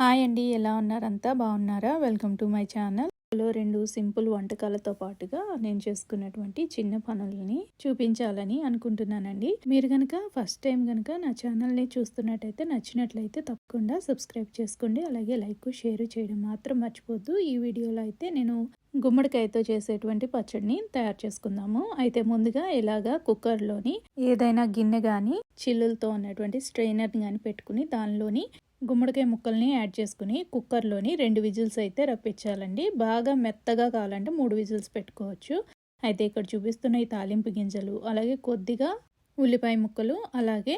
Hi అండి ఎలా ఉన్నారంతా బాగున్నారా? Welcome to my channel. లో రెండు సింపుల్ వంటకాలతో పాటుగా నేను చేసుకున్నటువంటి చిన్న పనులని చూపించాలని అనుకుంటున్నానండి. మీరు కనుక ఫస్ట్ టైం కనుక నా ఛానల్ని చూస్తున్నట్టయితే నచ్చినట్లయితే తప్పకుండా సబ్స్క్రైబ్ చేసుకోండి. అలాగే లైక్ షేర్ చేయడం మాత్రం మర్చిపోద్దు. ఈ వీడియోలో అయితే నేను గుమ్మడికాయతో చేసేటువంటి పచ్చడిని తయారు చేసుకుందాము. అయితే ముందుగా ఇలాగా కుక్కర్లోని ఏదైనా గిన్నె కానీ చిల్లులతో ఉన్నటువంటి స్ట్రైనర్ని కానీ పెట్టుకుని దానిలోని గుమ్మడికాయ ముక్కల్ని యాడ్ చేసుకుని కుక్కర్లోని రెండు విజిల్స్ అయితే రప్పించాలండి. బాగా మెత్తగా కావాలంటే మూడు విజిల్స్ పెట్టుకోవచ్చు. అయితే ఇక్కడ చూపిస్తున్న ఈ తాలింపు గింజలు అలాగే కొద్దిగా ఉల్లిపాయ ముక్కలు అలాగే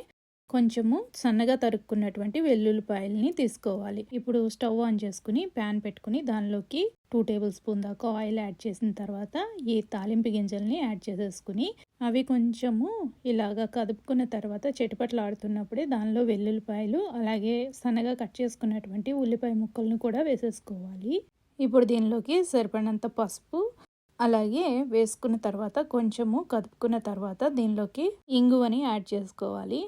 కొంచెము సన్నగా తరుక్కున్నటువంటి వెల్లుల్లిపాయల్ని తీసుకోవాలి. ఇప్పుడు స్టవ్ ఆన్ చేసుకుని ప్యాన్ పెట్టుకుని దానిలోకి టూ టేబుల్ స్పూన్ దాకా ఆయిల్ యాడ్ చేసిన తర్వాత ఈ తాలింపు గింజల్ని యాడ్ చేసేసుకుని అవి కొంచెము ఇలాగా కదుపుకున్న తర్వాత చెటిపట్లు ఆడుతున్నప్పుడే దానిలో వెల్లుల్లిపాయలు అలాగే సన్నగా కట్ చేసుకున్నటువంటి ఉల్లిపాయ ముక్కలను కూడా వేసేసుకోవాలి. ఇప్పుడు దీనిలోకి సరిపడినంత పసుపు అలాగే వేసుకున్న తర్వాత కొంచెము కదుపుకున్న తర్వాత దీనిలోకి ఇంగువని యాడ్ చేసుకోవాలి.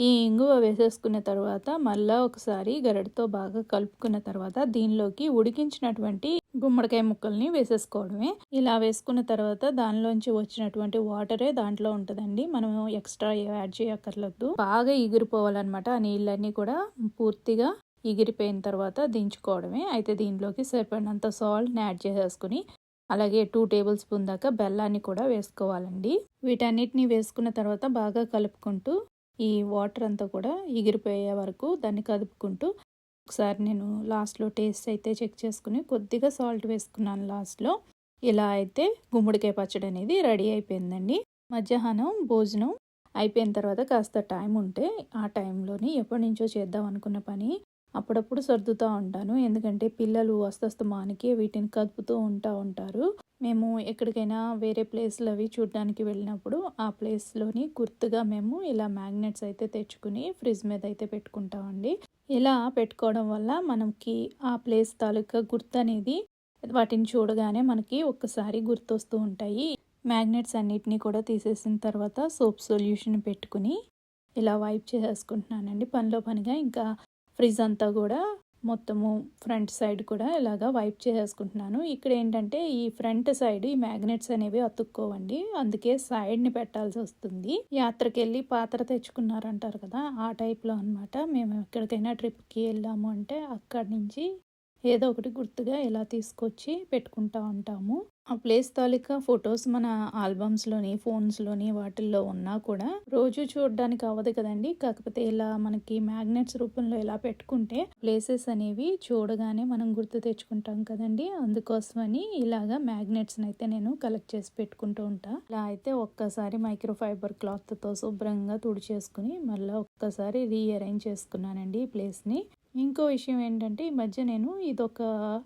ఈ ఇంగువ వేసేసుకున్న తర్వాత మళ్ళా ఒకసారి గరడితో బాగా కలుపుకున్న తర్వాత దీనిలోకి ఉడికించినటువంటి గుమ్మడికాయ ముక్కల్ని వేసేసుకోవడమే. ఇలా వేసుకున్న తర్వాత దానిలోంచి వచ్చినటువంటి వాటరే దాంట్లో ఉంటుందండి. మనం ఎక్స్ట్రా యాడ్ చేయక్కర్లేదు. బాగా ఎగిరిపోవాలన్నమాట. ఆ నీళ్ళన్నీ కూడా పూర్తిగా ఎగిరిపోయిన తర్వాత దించుకోవడమే. అయితే దీనిలోకి సరిపడినంత సాల్ట్ని యాడ్ చేసేసుకుని అలాగే టూ టేబుల్ స్పూన్ దాకా బెల్లాన్ని కూడా వేసుకోవాలండి. వీటన్నిటిని వేసుకున్న తర్వాత బాగా కలుపుకుంటూ ఈ వాటర్ అంతా కూడా ఎగిరిపోయే వరకు దాన్ని కదుపుకుంటూ ఒకసారి నేను లాస్ట్లో టేస్ట్ అయితే చెక్ చేసుకుని కొద్దిగా సాల్ట్ వేసుకున్నాను లాస్ట్లో. ఇలా అయితే గుమ్మడికాయ పచ్చడి అనేది రెడీ అయిపోయిందండి. మధ్యాహ్నం భోజనం అయిపోయిన తర్వాత కాస్త టైం ఉంటే ఆ టైంలోని ఎప్పటి నుంచో చేద్దాం అనుకున్న పని అప్పుడప్పుడు సర్దుతూ ఉంటాను. ఎందుకంటే పిల్లలు మానికి వీటిని కదుపుతూ ఉంటా ఉంటారు. మేము ఎక్కడికైనా వేరే ప్లేస్లు అవి చూడడానికి వెళ్ళినప్పుడు ఆ ప్లేస్లోని గుర్తుగా మేము ఇలా మ్యాగ్నెట్స్ అయితే తెచ్చుకుని ఫ్రిడ్జ్ మీద అయితే పెట్టుకుంటామండి. ఇలా పెట్టుకోవడం వల్ల మనకి ఆ ప్లేస్ తాలూకా గుర్తు అనేది వాటిని చూడగానే మనకి ఒక్కసారి గుర్తొస్తూ ఉంటాయి. మ్యాగ్నెట్స్ అన్నిటినీ కూడా తీసేసిన తర్వాత సోప్ సొల్యూషన్ పెట్టుకుని ఇలా వైప్ చేసేసుకుంటున్నానండి. పనిలో పనిగా ఇంకా ఫ్రిడ్జ్ అంతా కూడా మొత్తము ఫ్రంట్ సైడ్ కూడా ఇలాగా వైప్ చేసేసుకుంటున్నాను. ఇక్కడ ఏంటంటే ఈ ఫ్రంట్ సైడ్ ఈ మ్యాగ్నెట్స్ అనేవి అతుక్కోవండి. అందుకే సైడ్ని పెట్టాల్సి వస్తుంది. యాత్రకి వెళ్ళి పాత్ర తెచ్చుకున్నారంటారు కదా ఆ టైప్లో అనమాట మేము ఎక్కడికైనా ట్రిప్కి వెళ్ళాము అంటే అక్కడి నుంచి ఏదో ఒకటి గుర్తుగా ఇలా తీసుకొచ్చి పెట్టుకుంటా ఉంటాము. ఆ ప్లేస్ తాలూకా ఫొటోస్ మన ఆల్బమ్స్లోని ఫోన్స్లోని వాటిల్లో ఉన్నా కూడా రోజు చూడడానికి అవ్వదు కదండి. కాకపోతే ఇలా మనకి మ్యాగ్నెట్స్ రూపంలో ఇలా పెట్టుకుంటే ప్లేసెస్ అనేవి చూడగానే మనం గుర్తు తెచ్చుకుంటాం కదండి. అందుకోసమని ఇలాగా మ్యాగ్నెట్స్ని అయితే నేను కలెక్ట్ చేసి పెట్టుకుంటూ ఉంటా. ఇలా అయితే ఒక్కసారి మైక్రోఫైబర్ క్లాత్తో శుభ్రంగా తుడిచేసుకుని మళ్ళీ ఒక్కసారి రీఅరేంజ్ చేసుకున్నానండి ఈ ప్లేస్ని. ఇంకో విషయం ఏంటంటే ఈ మధ్య నేను ఇదొక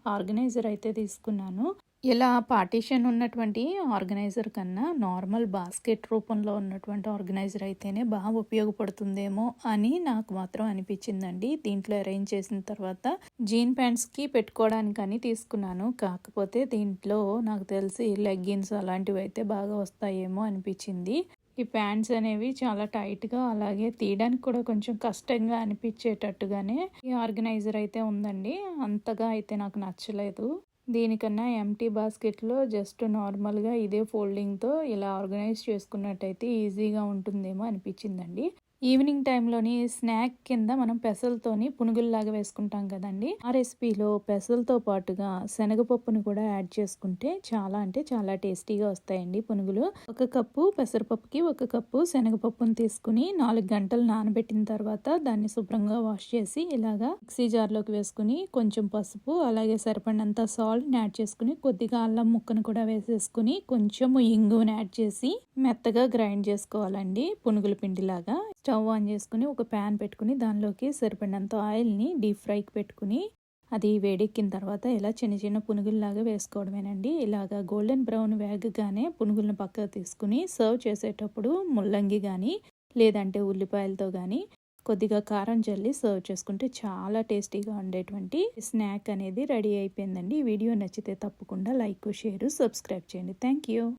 ఆర్గనైజర్ అయితే తీసుకున్నాను. ఇలా పార్టీషన్ ఉన్నటువంటి ఆర్గనైజర్ కన్నా నార్మల్ బాస్కెట్ రూపంలో ఉన్నటువంటి ఆర్గనైజర్ అయితేనే బాగా ఉపయోగపడుతుందేమో అని నాకు మాత్రం అనిపించిందండి. దీంట్లో అరేంజ్ చేసిన తర్వాత జీన్ ప్యాంట్స్కి పెట్టుకోవడానికని తీసుకున్నాను. కాకపోతే దీంట్లో నాకు తెలిసి లెగ్గిన్స్ అలాంటివి అయితే బాగా వస్తాయేమో అనిపించింది. ఈ ప్యాంట్స్ అనేవి చాలా టైట్గా అలాగే తీయడానికి కూడా కొంచెం కష్టంగా అనిపించేటట్టుగానే ఈ ఆర్గనైజర్ అయితే ఉందండి. అంతగా అయితే నాకు నచ్చలేదు. దీనికన్నా ఎంటీ బాస్కెట్లో జస్ట్ నార్మల్గా ఇదే ఫోల్డింగ్తో ఇలా ఆర్గనైజ్ చేసుకున్నట్టయితే ఈజీగా ఉంటుందేమో అనిపించిందండి. ఈవినింగ్ టైంలోని స్నాక్ కింద మనం పెసలతోని పునుగుల్లాగా వేసుకుంటాం కదండి. ఆ రెసిపీలో పెసలతో పాటుగా శనగపప్పును కూడా యాడ్ చేసుకుంటే చాలా అంటే చాలా టేస్టీగా వస్తాయండి పునుగులు. ఒక కప్పు పెసరపప్పుకి ఒక కప్పు శనగపప్పును తీసుకుని నాలుగు గంటలు నానబెట్టిన తర్వాత దాన్ని శుభ్రంగా వాష్ చేసి ఇలాగా మిక్సీ జార్లోకి వేసుకుని కొంచెం పసుపు అలాగే సరిపడినంత సాల్ట్ని యాడ్ చేసుకుని కొద్దిగా అల్లం ముక్కను కూడా వేసేసుకుని కొంచెం ఇంగుని యాడ్ చేసి మెత్తగా గ్రైండ్ చేసుకోవాలండి పునుగుల పిండిలాగా. స్టవ్ ఆన్ చేసుకుని ఒక ప్యాన్ పెట్టుకుని దానిలోకి సరిపడినంత ఆయిల్ని డీప్ ఫ్రైకి పెట్టుకుని అది వేడెక్కిన తర్వాత ఇలా చిన్న చిన్న పునుగుల్లాగా వేసుకోవడమేనండి. ఇలాగా గోల్డెన్ బ్రౌన్ వేగగానే పునుగులను పక్కకు తీసుకుని సర్వ్ చేసేటప్పుడు ముల్లంగి కానీ లేదంటే ఉల్లిపాయలతో కానీ కొద్దిగా కారం జల్లి సర్వ్ చేసుకుంటే చాలా టేస్టీగా ఉండేటువంటి స్నాక్ అనేది రెడీ అయిపోయిందండి. వీడియో నచ్చితే తప్పకుండా లైక్ షేర్ సబ్స్క్రైబ్ చేయండి. Thank you.